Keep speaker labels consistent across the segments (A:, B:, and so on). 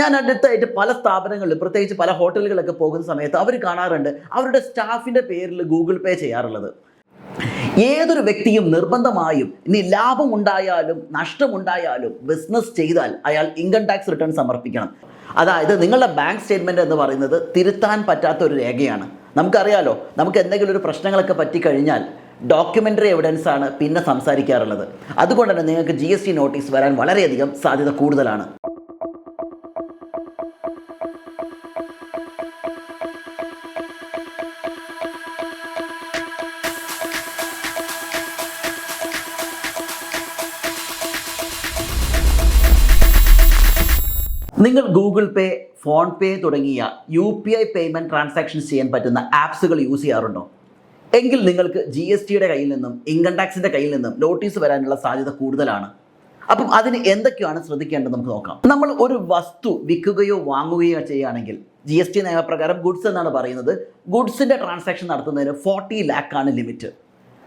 A: ഞാൻ അടുത്തായിട്ട് പല സ്ഥാപനങ്ങളിൽ പ്രത്യേകിച്ച് പല ഹോട്ടലുകളൊക്കെ പോകുന്ന സമയത്ത് അവർ കാണാറുണ്ട് അവരുടെ സ്റ്റാഫിന്റെ പേരിൽ ഗൂഗിൾ പേ ചെയ്യാറുള്ളത്. ഏതൊരു വ്യക്തിയും നിർബന്ധമായും ഇനി ലാഭം ഉണ്ടായാലും നഷ്ടമുണ്ടായാലും ബിസിനസ് ചെയ്താൽ അയാൾ ഇൻകം ടാക്സ് റിട്ടേൺ സമർപ്പിക്കണം. അതായത് നിങ്ങളുടെ ബാങ്ക് സ്റ്റേറ്റ്മെന്റ് എന്ന് പറയുന്നത് തിരുത്താൻ പറ്റാത്ത ഒരു രേഖയാണ്. നമുക്കറിയാലോ നമുക്ക് എന്തെങ്കിലും ഒരു പ്രശ്നങ്ങളൊക്കെ പറ്റിക്കഴിഞ്ഞാൽ ഡോക്യുമെന്ററി എവിഡൻസ് ആണ് പിന്നെ സംസാരിക്കാറുള്ളത്. അതുകൊണ്ട് തന്നെ നിങ്ങൾക്ക് ജി എസ് ടി നോട്ടീസ് വരാൻ വളരെയധികം സാധ്യത കൂടുതലാണ്. നിങ്ങൾ ഗൂഗിൾ പേ ഫോൺ പേ തുടങ്ങിയ U P I payment transactions ചെയ്യാൻ പറ്റുന്ന ആപ്സുകൾ യൂസ് ചെയ്യാറുണ്ടോ? എങ്കിൽ നിങ്ങൾക്ക് ജി എസ് ടിയുടെ കയ്യിൽ നിന്നും ഇൻകം ടാക്സിന്റെ കയ്യിൽ നിന്നും നോട്ടീസ് വരാനുള്ള സാധ്യത കൂടുതലാണ്. അപ്പം അതിന് എന്തൊക്കെയാണ് ശ്രദ്ധിക്കേണ്ടത് നമുക്ക് നോക്കാം. നമ്മൾ ഒരു വസ്തു വിൽക്കുകയോ വാങ്ങുകയോ ചെയ്യുകയാണെങ്കിൽ ജി എസ് ടി നിയമപ്രകാരം ഗുഡ്സ് എന്നാണ് പറയുന്നത്. ഗുഡ്സിന്റെ ട്രാൻസാക്ഷൻ നടത്തുന്നതിന് ഫോർട്ടി ലാക്കാണ് ലിമിറ്റ്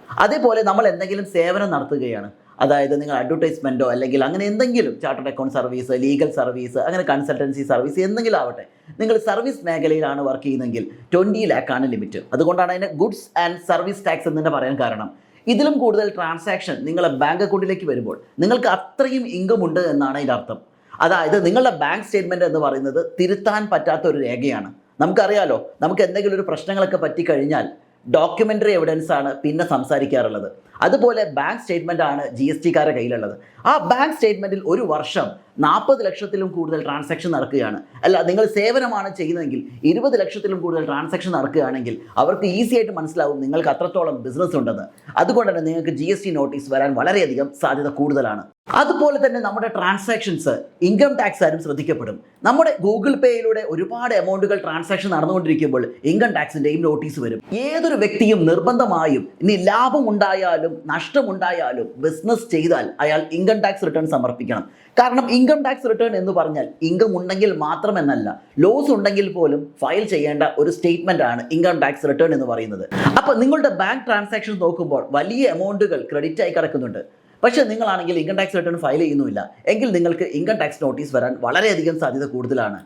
A: അതേപോലെ നമ്മൾ എന്തെങ്കിലും സേവനം നടത്തുകയാണ്. അതായത് നിങ്ങൾ അഡ്വർടൈസ്മെന്റോ അല്ലെങ്കിൽ അങ്ങനെ എന്തെങ്കിലും chartered account service legal service അങ്ങനെ കൺസൾട്ടൻസി സർവീസ് എന്തെങ്കിലും ആവട്ടെ നിങ്ങൾ സർവീസ് മേഖലയിലാണ് വർക്ക് ചെയ്യുന്നതെങ്കിൽ ട്വന്റി ലാക്കാണ് ലിമിറ്റ് അതുകൊണ്ടാണ് അതിന് ഗുഡ്സ് ആൻഡ് സർവീസ് ടാക്സ് എന്ന് തന്നെ പറയാൻ കാരണം. ഇതിലും കൂടുതൽ ട്രാൻസാക്ഷൻ നിങ്ങളുടെ ബാങ്ക് അക്കൗണ്ടിലേക്ക് വരുമ്പോൾ നിങ്ങൾക്ക് അത്രയും ഇൻകം ഉണ്ട് എന്നാണ് അതിന്റെ അർത്ഥം. അതായത് നിങ്ങളുടെ ബാങ്ക് സ്റ്റേറ്റ്മെന്റ് എന്ന് പറയുന്നത് തിരുത്താൻ പറ്റാത്ത ഒരു രേഖയാണ്. നമുക്കറിയാലോ നമുക്ക് എന്തെങ്കിലും ഒരു പ്രശ്നങ്ങളൊക്കെ പറ്റിക്കഴിഞ്ഞാൽ ഡോക്യുമെന്ററി എവിഡൻസ് ആണ് പിന്നെ സംസാരിക്കാറുള്ളത്. അതുപോലെ ബാങ്ക് സ്റ്റേറ്റ്മെന്റ് ആണ് ജി എസ് ടിക്കാരുടെ കയ്യിലുള്ളത്. ആ ബാങ്ക് സ്റ്റേറ്റ്മെന്റിൽ ഒരു വർഷം നാൽപ്പത് ലക്ഷത്തിലും കൂടുതൽ ട്രാൻസാക്ഷൻ നടക്കുകയാണ്. അല്ല നിങ്ങൾ സേവനമാണ് ചെയ്യുന്നതെങ്കിൽ ഇരുപത് ലക്ഷത്തിലും കൂടുതൽ ട്രാൻസാക്ഷൻ നടക്കുകയാണെങ്കിൽ അവർക്ക് ഈസി ആയിട്ട് മനസ്സിലാവും നിങ്ങൾക്ക് അത്രത്തോളം ബിസിനസ് ഉണ്ടെന്ന്. അതുകൊണ്ട് തന്നെ നിങ്ങൾക്ക് ജി എസ് ടി നോട്ടീസ് വരാൻ വളരെയധികം സാധ്യത കൂടുതലാണ്. അതുപോലെ തന്നെ നമ്മുടെ ട്രാൻസാക്ഷൻസ് ഇൻകം ടാക്സ് ആരും ശ്രദ്ധിക്കപ്പെടും. നമ്മുടെ ഗൂഗിൾ പേയിലൂടെ ഒരുപാട് എമൗണ്ടുകൾ ട്രാൻസാക്ഷൻ നടന്നുകൊണ്ടിരിക്കുമ്പോൾ ഇൻകം ടാക്സിന്റെയും നോട്ടീസ് വരും. ഏതൊരു വ്യക്തിയും നിർബന്ധമായും ഇനി ലാഭം ഉണ്ടായാലും നഷ്ടമുണ്ടായാലും ബിസിനസ് ചെയ്താൽ അയാൾ ഇൻകം ടാക്സ് റിട്ടേൺ സമർപ്പിക്കണം. കാരണം ഇൻകം ടാക്സ് റിട്ടേൺ എന്ന് പറഞ്ഞാൽ ഇൻകം ഉണ്ടെങ്കിൽ മാത്രമെന്നല്ല ലോസ് ഉണ്ടെങ്കിൽ പോലും ഫയൽ ചെയ്യേണ്ട ഒരു സ്റ്റേറ്റ്മെന്റ് ആണ് ഇൻകം ടാക്സ് റിട്ടേൺ എന്ന് പറയുന്നത്. അപ്പോൾ നിങ്ങളുടെ ബാങ്ക് ട്രാൻസാക്ഷൻ നോക്കുമ്പോൾ വലിയ എമൗണ്ടുകൾ ക്രെഡിറ്റ് ആയി കിടക്കുന്നുണ്ട്. പക്ഷേ നിങ്ങളാണെങ്കിൽ ഇൻകം ടാക്സ് റിട്ടേൺ ഫയൽ ചെയ്യുന്നുമില്ല. എങ്കിൽ നിങ്ങൾക്ക് ഇൻകം ടാക്സ് നോട്ടീസ് വരാൻ വളരെയധികം സാധ്യത കൂടുതലാണ്.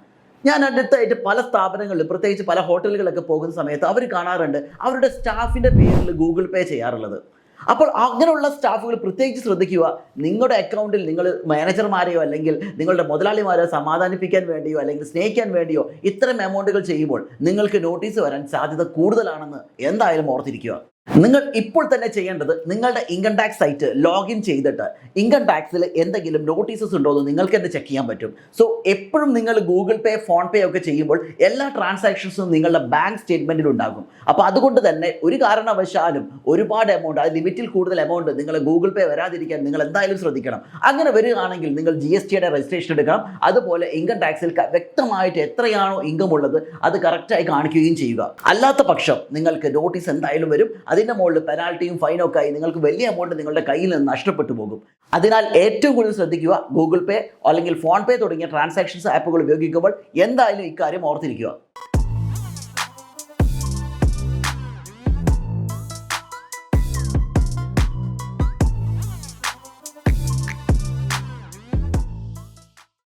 A: ഞാൻ അടുത്തായിട്ട് പല സ്ഥാപനങ്ങളിലും പ്രത്യേകിച്ച് പല ഹോട്ടലുകളൊക്കെ പോകുന്ന സമയത്ത് അവർ കാണാറുണ്ട് അവരുടെ സ്റ്റാഫിന്റെ പേരിൽ ഗൂഗിൾ പേ ചെയ്യാറുള്ളത്. അപ്പോൾ അങ്ങനെയുള്ള സ്റ്റാഫുകൾ പ്രത്യേകിച്ച് ശ്രദ്ധിക്കുക. നിങ്ങളുടെ അക്കൗണ്ടിൽ നിങ്ങൾ മാനേജർമാരെയോ അല്ലെങ്കിൽ നിങ്ങളുടെ മുതലാളിമാരെയോ സമാധാനിപ്പിക്കാൻ വേണ്ടിയോ അല്ലെങ്കിൽ സ്നേഹിക്കാൻ വേണ്ടിയോ ഇത്തരം എമൗണ്ടുകൾ ചെയ്യുമ്പോൾ നിങ്ങൾക്ക് നോട്ടീസ് വരാൻ സാധ്യത കൂടുതലാണെന്ന് എന്തായാലും ഓർത്തിരിക്കുക. നിങ്ങൾ ഇപ്പോൾ തന്നെ ചെയ്യേണ്ടത് നിങ്ങളുടെ ഇൻകം ടാക്സ് സൈറ്റ് ലോഗിൻ ചെയ്തിട്ട് ഇൻകം ടാക്സിൽ എന്തെങ്കിലും നോട്ടീസസ് ഉണ്ടോ എന്ന് നിങ്ങൾക്ക് തന്നെ ചെക്ക് ചെയ്യാൻ പറ്റും. സോ എപ്പോഴും നിങ്ങൾ ഗൂഗിൾ പേ ഫോൺ പേ ഒക്കെ ചെയ്യുമ്പോൾ എല്ലാ ട്രാൻസാക്ഷൻസും നിങ്ങളുടെ ബാങ്ക് സ്റ്റേറ്റ്മെന്റിൽ ഉണ്ടാകും. അപ്പോൾ അതുകൊണ്ട് തന്നെ ഒരു കാരണവശാലും ഒരുപാട് എമൗണ്ട് അത് ലിമിറ്റിൽ കൂടുതൽ എമൗണ്ട് നിങ്ങൾ ഗൂഗിൾ പേ വരാതിരിക്കാൻ നിങ്ങൾ എന്തായാലും ശ്രദ്ധിക്കണം. അങ്ങനെ വരികയാണെങ്കിൽ നിങ്ങൾ ജി എസ് ടിയുടെ രജിസ്ട്രേഷൻ എടുക്കണം. അതുപോലെ ഇൻകം ടാക്സിൽ വ്യക്തമായിട്ട് എത്രയാണോ ഇൻകം ഉള്ളത് അത് കറക്റ്റായി കാണിക്കുകയും ചെയ്യുക. അല്ലാത്ത പക്ഷം നിങ്ങൾക്ക് നോട്ടീസ് എന്തായാലും വരും. അതിന്റെ മുകളിൽ പെനാൽറ്റിയും ഫൈനൊക്കെ ആയി നിങ്ങൾക്ക് വലിയ എമൗണ്ട് നിങ്ങളുടെ കയ്യിൽ നിന്ന് നഷ്ടപ്പെട്ടു പോകും. അതിനാൽ ഏറ്റവും കൂടുതൽ ശ്രദ്ധിക്കുക ഗൂഗിൾ പേ അല്ലെങ്കിൽ ഫോൺ പേ തുടങ്ങിയ ട്രാൻസാക്ഷൻസ് ആപ്പുകൾ ഉപയോഗിക്കുമ്പോൾ എന്തായാലും ഇക്കാര്യം ഓർത്തിരിക്കുക.